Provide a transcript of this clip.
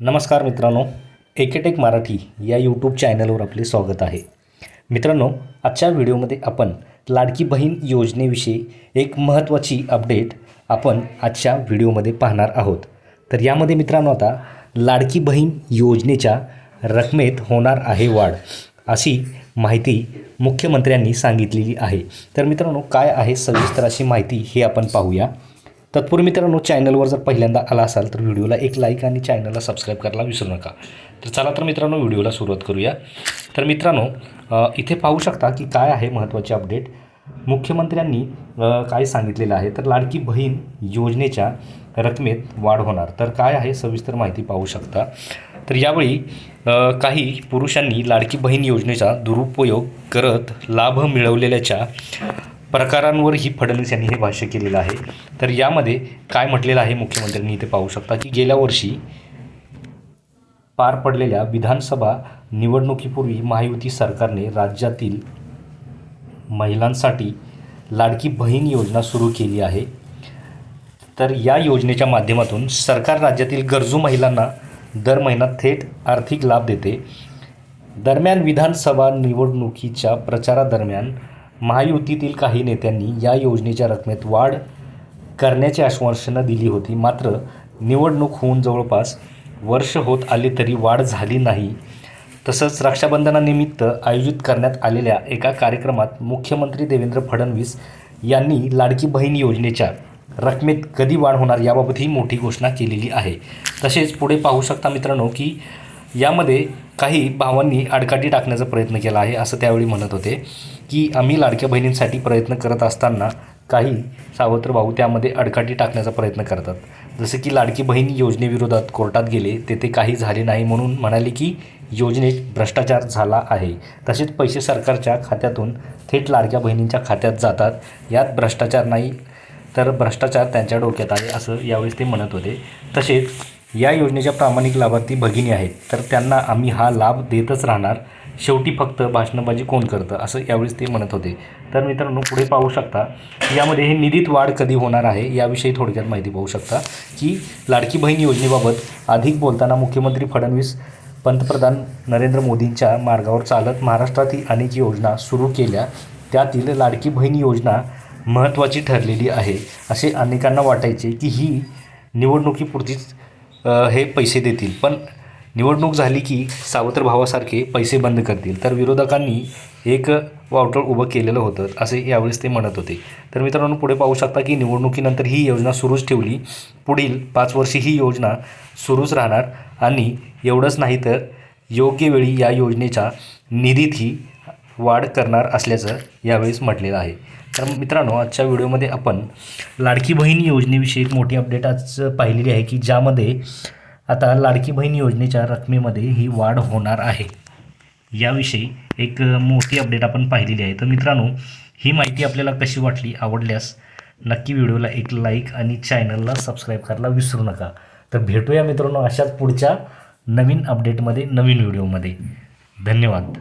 नमस्कार मित्रांनो एकेटेक मराठी या यूट्यूब चॅनलवर आपले स्वागत आहे. मित्रांनो आजच्या व्हिडिओमध्ये आपण लाडकी बहीण योजनेविषयी एक महत्त्वाची अपडेट आपण आजच्या व्हिडिओमध्ये पाहणार आहोत. तर यामध्ये मित्रांनो आता लाडकी बहीण योजनेच्या रकमेत होणार आहे वाढ अशी माहिती मुख्यमंत्र्यांनी सांगितलेली आहे. तर मित्रांनो काय आहे सविस्तर अशी माहिती हे आपण पाहूया. तत्पूर्वी मित्रांनो चॅनलवर जर पहिल्यांदा आला असाल तर व्हिडिओला एक लाईक आणि चॅनलला सबस्क्राईब करायला विसरू नका. तर चला तर मित्रांनो व्हिडिओला सुरुवात करूया. तर मित्रांनो इथे पाहू शकता की काय आहे महत्त्वाचे अपडेट मुख्यमंत्र्यांनी काय सांगितलेलं आहे? तर लाडकी बहीण योजनेच्या रकमेत वाढ होणार. तर काय आहे? सविस्तर माहिती पाहू शकता. तर यावेळी काही पुरुषांनी लाडकी बहीण योजनेचा दुरुपयोग करत लाभ मिळवलेल्याच्या प्रकारांवरही फडणवीस यांनी हे भाष्य केलेलं आहे. तर यामध्ये काय म्हटलेलं आहे मुख्यमंत्र्यांनी इथे पाहू शकता की गेल्या वर्षी पार पडलेल्या विधानसभा निवडणुकीपूर्वी महायुती सरकारने राज्यातील महिलांसाठी लाडकी बहीण योजना सुरू केली आहे. तर या योजनेच्या माध्यमातून सरकार राज्यातील गरजू महिलांना दर महिना थेट आर्थिक लाभ देते. दरम्यान विधानसभा निवडणुकीच्या प्रचारादरम्यान महायुतीतील काही नेत्यांनी या योजनेच्या रकमेत वाढ करण्याची आश्वासनं दिली होती. मात्र निवडणूक होऊन जवळपास वर्ष होत आले तरी वाढ झाली नाही. तसंच रक्षाबंधनानिमित्त आयोजित करण्यात आलेल्या एका कार्यक्रमात मुख्यमंत्री देवेंद्र फडणवीस यांनी लाडकी बहीण योजनेच्या रकमेत कधी वाढ होणार याबाबतही मोठी घोषणा केलेली आहे. तसेच पुढे पाहू शकता मित्रांनो की यामध्ये काही भावांनी आडकाठी टाकण्याचा प्रयत्न केला आहे असं त्यावेळी म्हणत होते की आम्ही लाडक्या बहिणींसाठी प्रयत्न करत असताना काही सावत्र भाऊ त्यामध्ये अडकाठी टाकण्याचा प्रयत्न करतात. जसे की लाडकी बहीण योजनेविरोधात कोर्टात गेले तेथे काही झाले नाही म्हणून म्हणाले की योजनेत भ्रष्टाचार झाला आहे. तसेच पैसे सरकारच्या खात्यातून थेट लाडक्या बहिणींच्या खात्यात जातात. यात भ्रष्टाचार नाही तर भ्रष्टाचार त्यांच्या डोक्यात आहे असं यावेळेस ते म्हणत होते. तसेच या योजनेच्या प्रामाणिक लाभार्थी भगिनी आहेत. तर त्यांना आम्ही हा लाभ देतच राहणार. शेवटी फक्त भाषणबाजी कोण करतं? असं यावेळेस ते म्हणत होते. तर मित्रांनो पुढे पाहू शकता. यामध्ये हे निधीत वाढ कधी होणार आहे? याविषयी थोडक्यात माहिती पाहू शकता. की लाडकी बहीण योजनेबाबत अधिक बोलताना मुख्यमंत्री फडणवीस पंतप्रधान नरेंद्र मोदींच्या मार्गावर चालत महाराष्ट्रातील अनेक योजना सुरू केल्या. त्यातील लाडकी बहीण योजना महत्त्वाची ठरलेली आहे. असे अनेकांना वाटायचे की ही निवडणुकीपुरतीच हे पैसे देतील. पण निवडणूक झाली की सावत्र भावासारखे पैसे बंद करतील. तर विरोधकांनी एक वावटळ उभं केलेलं होतं असे यावेळेस ते म्हणत होते. तर मित्रांनो पुढे पाहू शकता की निवडणुकीनंतर ही योजना सुरूच ठेवली. पुढील पाच वर्षे ही योजना सुरूच राहणार आणि एवढंच नाही तर योग्य वेळी या योजनेच्या निधीतही वाढ करणार असल्याचं यावेळेस म्हटलेलं आहे. तर मित्रांनो आजच्या व्हिडिओमध्ये आपण लाडकी बहीण योजनेविषयी एक मोठी अपडेट आज पाहिलेली आहे की ज्यामध्ये आता लाडकी बहीण योजनेच्या रकमेमध्ये ही वाढ होणार आहे. याविषयी एक मोठी अपडेट आपण पाहिलेली आहे. तर मित्रांनो ही माहिती आपल्याला कशी वाटली आवडल्यास नक्की व्हिडिओला एक लाईक आणि चॅनलला सबस्क्राईब करायला विसरू नका. तर भेटूया मित्रांनो अशाच पुढच्या नवीन अपडेटमध्ये नवीन व्हिडिओमध्ये. धन्यवाद.